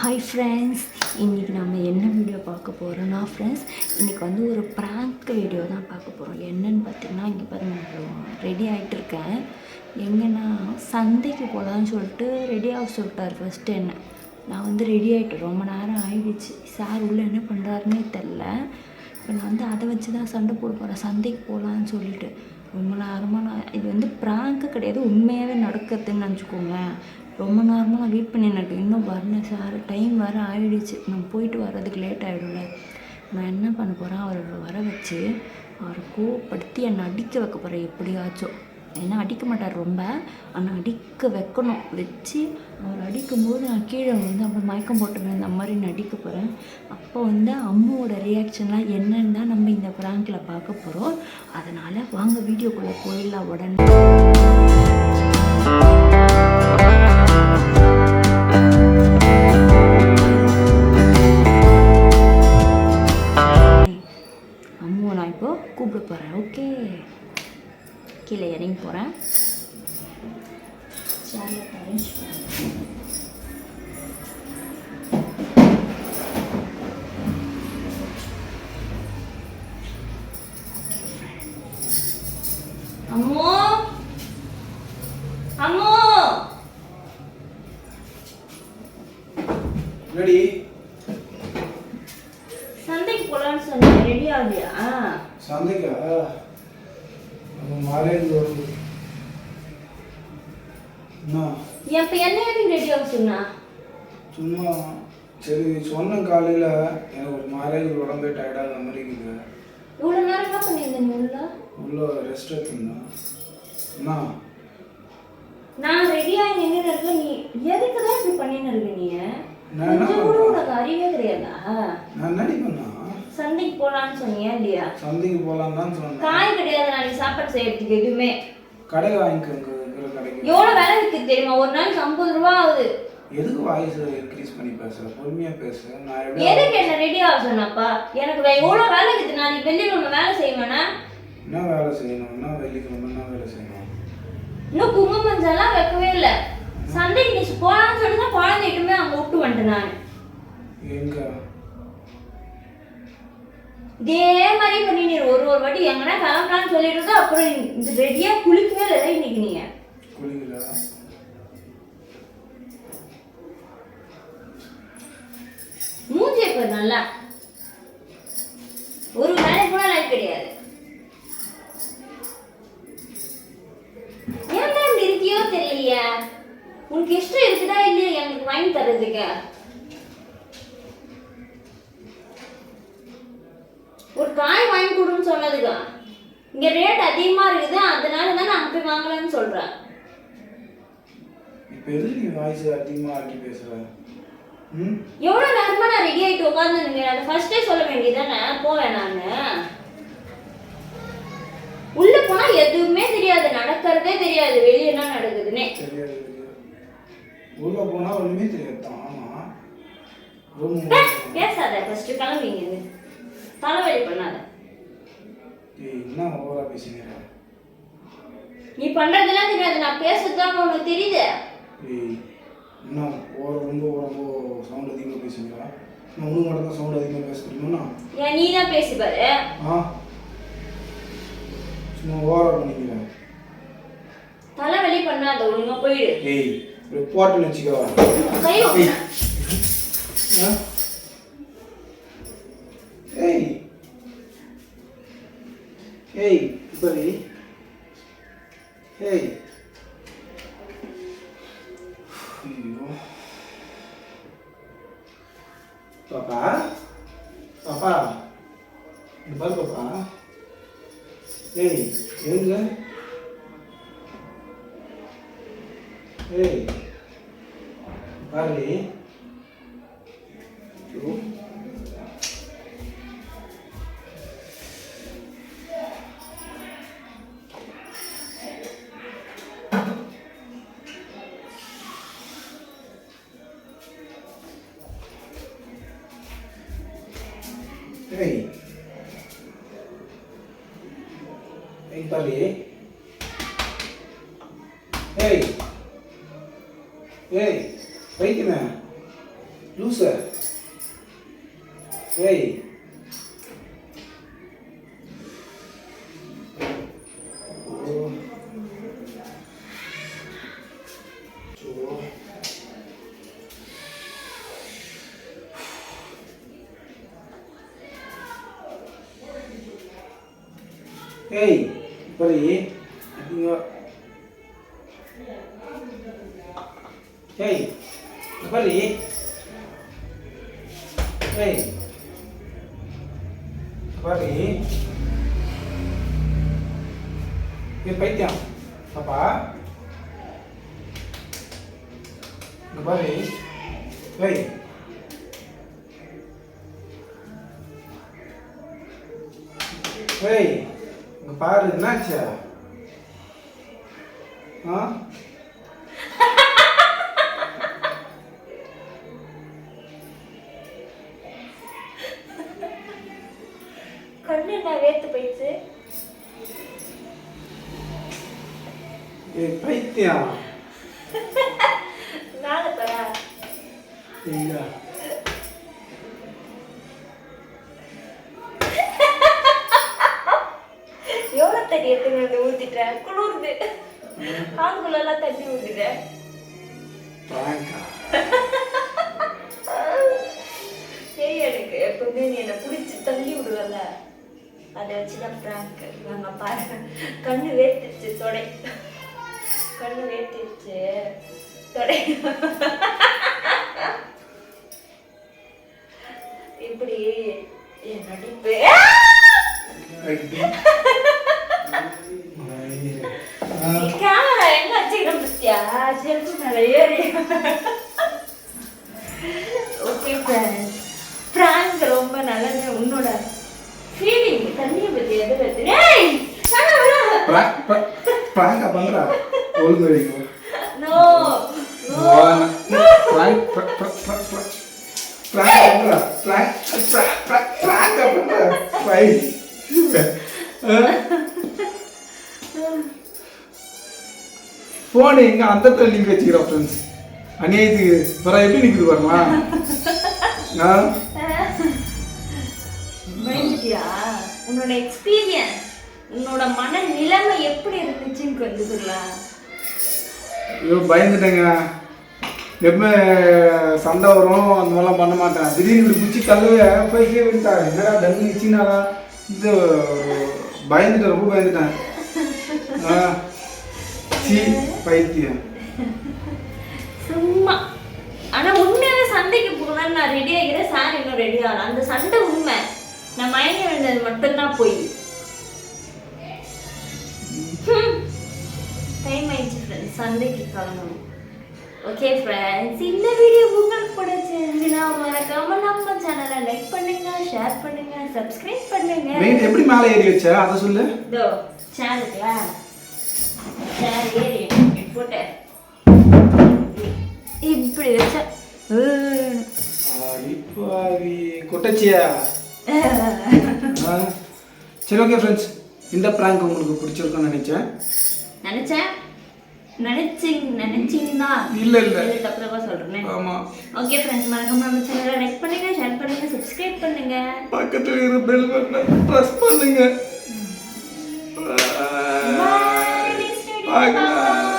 Hi friends இன்றைக்கி நம்ம என்ன வீடியோ பார்க்க போகிறோன்னா ஃப்ரெண்ட்ஸ் இன்றைக்கி வந்து ஒரு ப்ராங்க் வீடியோ தான் பார்க்க போகிறோம் என்னன்னு பார்த்தீங்கன்னா இங்கே பாருங்க ரெடி ஆகிட்டு இருக்கேன். எங்கன்னா சந்தைக்கு போகலான்னு சொல்லிட்டு ரெடி ஆக சொல்லிட்டார் ஃபஸ்ட்டு என்ன. நான் வந்து ரெடி ஆகிட்டேன் ரொம்ப நேரம் ஆகிடுச்சு சார் உள்ளே என்ன பண்ணுறாருன்னே தெரில இப்போ நான் வந்து அதை வச்சு தான் சண்டை போட போகிறேன் சந்தைக்கு போகலான்னு சொல்லிட்டு. ரொம்ப நேரமாக நான் இது வந்து ப்ராங்க்கு கிடையாது. உண்மையாகவே நடக்கிறதுன்னு நினச்சிக்கோங்க ரொம்ப நேரமாக நான் வெயிட் பண்ணிட்டு இன்னும் வரல சார் டைம் வர ஆயிடுச்சு. நம்ம போயிட்டு வர்றதுக்கு லேட் ஆகிடும்ல நான் என்ன பண்ண போகிறேன் அவரை வர வச்சு அவரை கோவப்படுத்தி என்னை அடிக்க வைக்க போகிறேன் எப்படியாச்சும். ஏன்னா அடிக்க மாட்டார் ரொம்ப. ஆனால் அடிக்க வைக்கணும். வச்சு அவர் அடிக்கும்போது நான் கீழே வந்து அப்புறம் மயக்கம் போட்டு அந்த மாதிரி நான் அடிக்க போகிறேன் அப்போ வந்து அம்மாவோட ரியாக்ஷன்லாம் என்னன்னு தான் நம்ம இந்த ப்ராங்கில் பார்க்க போகிறோம் அதனால் வாங்க வீடியோக்குள்ளே போயிடலாம் உடனே. கூப்பிட போகிறேன் ஓகே கீழே இறங்கி போகிறேன் சேரில் அரேஞ்ச் பண்ணுறேன் அம்மோ அம்மோ ரெடி சந்தைக்கு போகலான்னு சொன்னேன் ரெடி ஆகலையா சந்தைக்கா நம்ம மறைந்து வருது என்ன எப்போ என்ன எதுக்கு ரெடி ஆக சொன்னா? சும்மா சரி சொன்ன காலையில் எனக்கு ஒரு மறைந்து உடம்பே டயர்டாக மாதிரி இருக்குது. இவ்வளோ நேரம் என்ன பண்ணியிருந்த நீ உள்ள? உள்ள ரெஸ்ட் எடுத்துருந்தேன். என்ன நான் ரெடியாக நின்று இருக்க நீ எதுக்கு தான் இப்படி பண்ணின்னு இருக்க நீ? நான் கொஞ்சம் கூட? உனக்கு அறிவே கிடையாதா? நான் பண்ணா சந்தைக்கு போகலான்னு சொன்னியா இல்லையா? சந்தைக்கு போகலான்னு தான் சொன்னேன். காய் கிடையாது நாளைக்கு சாப்பாடு செய்யறதுக்கு எதுவுமே. கடை வாங்கிக்கோங்க. எவ்வளோ விலை விற்குது தெரியுமா? ஒரு நாளைக்கு ஐம்பது ரூபா ஆகுது. எதுக்கு வாய்ஸ் இன்க்ரீஸ் பண்ணி பேசுற? பொறுமையாக பேசு. நான் எப்படி எதுக்கு என்ன ரெடி ஆக சொன்னப்பா? எனக்கு வே- எவ்வளோ வேலை இருக்குது? நாளைக்கு வெள்ளிக்கிழமை வேலை செய்வேனா? என்ன வேலை செய்யணும்? என்ன வெள்ளிக்கிழமை என்ன வேலை செய்யணும்? இன்னும் குங்குமம் மஞ்சள்லாம் வைக்கவே இல்லை. சந்தைக்கு நீ போகலான்னு சொல்லி தான் குழந்தைகிட்டுமே அங்கே விட்டு வந்துட்டேன் நான். எங்க? இதே மாதிரி பண்ணி நீ ஒரு ஒரு வாட்டி எங்கன்னா கிளம்பலான்னு சொல்லிட்டு அப்புறம் இந்த ரெடியா குளிக்கவே இல்லை இன்னைக்கு நீங்க. புரியுங்களா மூஞ்சி இப்போ நல்லா? ஒரு வேலை கூட லைஃப் கிடையாது. ஏன் இப்படி இருக்கியோ தெரியலையே. உனக்கு இஷ்டம் இருக்குதா இல்லையா? எனக்கு வாங்கி தர்றதுக்கு. ஒரு காய் வாங்கி கொடுன்னு சொன்னதுக்கு. இங்க ரேட் அதிகமா இருக்குது. அதனால தான் நான் போய் வாங்கலாம்னு சொல்றேன். எதுக்கு நீ வாய்ஸ் அதிகமாக ஆக்கி பேசுற. ம்? எவ்வளவு நேரமா நான் ரெடி ஆயிட்டு உட்காந்துருங்க அதை ஃபர்ஸ்டே சொல்ல வேண்டியதானே போவேன் நானு உள்ள போனா எதுவுமே தெரியாது. நடக்கிறதே தெரியாது. வெளியே என்ன நடக்குதுன்னே. தெரியாது உள்ளே போனால் ஒன்றுமே தெரியாது. டே, பேசாத. ஃபர்ஸ்ட் கிளம்பிங்க. தலைவலி பண்ணாத. என்ன ஓவரா பேசுகிறா நீ பண்றதெல்லாம் தெரியாது. நான் பேசுறதுதான் உனக்கு தெரியுது. என்ன ஓர ரொம்ப ரொம்ப சவுண்ட் அதிகமாக பேசுகிறா நான் ஒன்று மட்டும் தான் சவுண்ட் அதிகமாக பேச தெரியுமாண்ணா? ஏன் நீ தான் பேசி பாரு. ஆ? சும்மா ஓவரா பண்ணிக்கிறேன் தலைவலி பண்ணாத ஒழுங்கா போயிடு ஏய் இப்படி போட்டுன்னு வச்சுக்கவா கை ஏய். ஆ? ஏய். ஏய் இப்படி. ஏய். பாப்பா பாப்பா இங்க பாரு பாப்பா ஏய் எங்க ஏய் பாரு three. Hey, bali. Hey. Hey. Wait பைத்தியமே லூசா ஏய் Hey. ஏய் பரி அதிக ஏய் பரி ஏய் பரி ஏ பைத்தியம் பாப்பா இங்க பாரு ஏய் ஏய் இங்க பாரு என்னாச்சா? ஆ? கண்ணு என்ன வேத்து போயிடுச்சு? ஏய் பைத்தியம். நாளை தரா இல்ல. தண்ணி எடுத்துன்னு வந்து ஊற்றிட்டேன் குளிருது. காதுக்குள்ளெல்லாம் தண்ணி பிராங்கா. சரி எனக்கு. எப்பவுமே நீ என்னை பிடிச்சி தள்ளி விடுவல அதை வச்சு தான் ப்ராங்க். நாங்கள் பாருங்க கண்ணு வேர்த்துருச்சு தொடை. கண்ணு வேர்த்துருச்சு. தொடை. ஓகே ஃப்ரெண்ட்ஸ் பிராங்க் ரொம்ப நல்லது. உன்னோட ஃபீலிங் தண்ணியை பத்தி எது ஏய்! பிராங்க் பிராங்கா பண்றா? ஒழுங்கு வரைக்கும். நோ நோ பிராங்க் பிராங்க் பண்றா? பிராங்க் பிராங்கா பண்றா? பை ஃபோன் எங்க அந்த லிங்க் வச்சுக்கிறோம் ஃப்ரெண்ட்ஸ் அநியாயத்துக்கு பிறகு எப்படி நிற்குது ஆ? பயந்துட்டியா? உன்னோட எக்ஸ்பீரியன்ஸ் உன்னோட மன நிலைமை எப்படி இருந்துச்சுன்னு கொஞ்சம் சொல்லலாம் ஐயோ பயந்துட்டேங்க. எப்பவுமே சண்டை வரும் அந்த மாதிரிலாம் பண்ண மாட்டேன். திடீர்னு இப்படி பிடிச்சி தள்ளுவே போய் கீழே விட்டா என்னடா டங்கு நிச்சினாடா இது பயந்துட்டேன் ரொம்ப பயந்துட்டேன். ஆ. சீ பைத்தியம். சும்மா. ஆனா உண்மையாவே சண்டைக்கு போகலான்னு நான் ரெடி ஆகிறேன் சார் இன்னும் ரெடி ஆகலாம் அந்த சண்டை உண்மை. நான் மயங்கி விழுந்தது மட்டும்தான் போய். டைம் ஆயிடுச்சு ஃப்ரெண்ட்ஸ் சண்டைக்கு கிளம்பணும். ஓகே ஃப்ரெண்ட்ஸ் இந்த வீடியோ உங்களுக்கு பிடிச்சிருந்துச்சுன்னா மறக்காம நம்ம சேனலை லைக் பண்ணுங்க ஷேர் பண்ணுங்க சப்ஸ்கிரைப் பண்ணுங்க. மெயின் எப்படி மேலே ஏறி வச்ச? அதை சொல்லு. இருக்குல்ல சேர் ஏறி போட்டேன். இப்படி வச்சா கொட்டச்சியா. சரி ஓகே ஃப்ரெண்ட்ஸ் இந்த ப்ராங்க் உங்களுக்கு பிடிச்சிருக்கும்னு நினைச்சேன். நினைச்சேன். நினைச்சிங் நினைச்சிங்கன்னா இல்ல இல்ல. தப்பு சொல்றேன். ஆமாம் ஓகே ஃப்ரெண்ட்ஸ் மறக்காம நம்ம சேனலை லைக் பண்ணுங்க ஷேர் பண்ணுங்க சப்ஸ்கிரைப் பண்ணுங்க. பக்கத்தில் இருக்கிற பெல் பட்டனை ப்ரெஸ் பண்ணுங்க. Video. பார்க்கலாம்